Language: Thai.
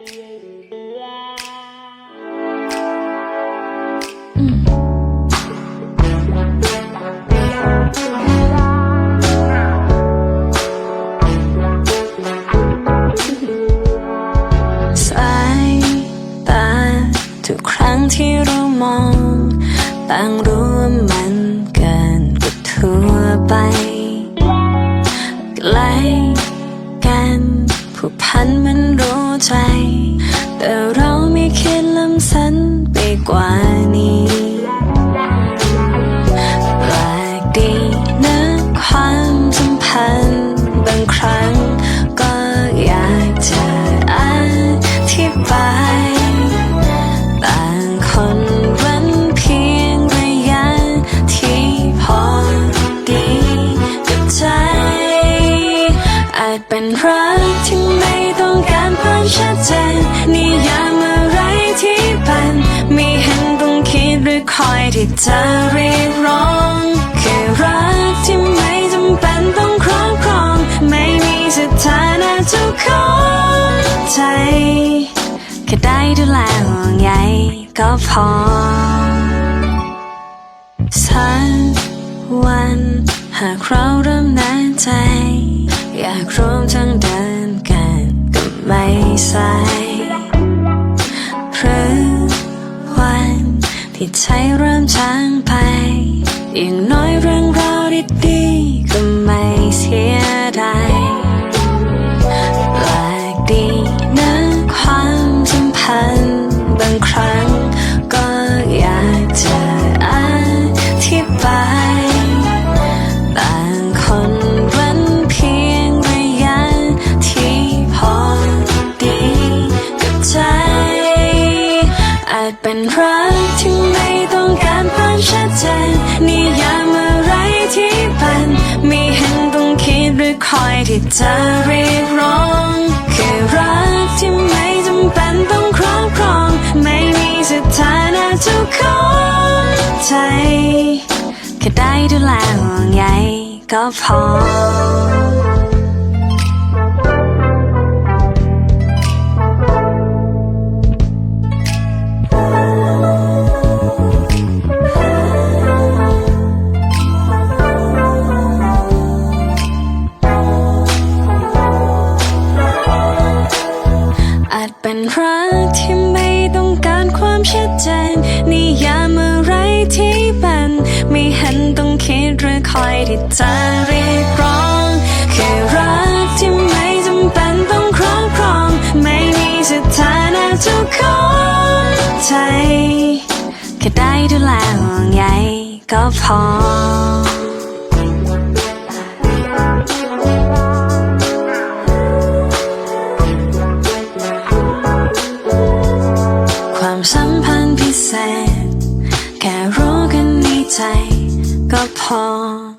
สายตาทุกครั้งที่เรามองต่างรู้ว่ามันเกินกว่าทั่วไปใกล้กันผูกพันมัน ใจแต่เรา ความชัดเจนนิยามอะไรที่เป็นมีเห็นต้องคิดหรือคอยที่จะเรียกร้องคือรักที่ไม่จำเป็นต้องครอบครอง ไม่มีสถานะเจ้าของใจแค่ได้ดูแลห่วงใยก็พอสักวันหากเราเริ่มแน่ใจ อยากร่วมทางเดิน ไม่สายหรือวันที่ใจเริ่มจางไป อย่างน้อยเรื่องราวดีๆก็ไม่เสียดายแปลกดีนะความสัมพันธ์บางครั้งก็อยากจะอธิบาย เป็นรักที่ไม่ต้องการความชัดเจนนิยามอะไรที่เป็นมีเห็นต้องคิดหรือคอยที่จะเรียกร้องคือรักที่ไม่จำเป็นต้องครอบครอง ไม่มีสถานะเจ้าของใจแค่ได้ดูแลห่วงใยก็พอ รักที่ไม่ต้องการความชัดเจนนิยามอะไรที่เป็นไม่เห็นต้องคิดหรือคอยที่จะเรียกร้องคือรักที่ไม่จำเป็นต้องครอบครอง ไม่มีสถานะเจ้าของใจแค่ได้ดูแลห่วงใยก็พอ ก็พอ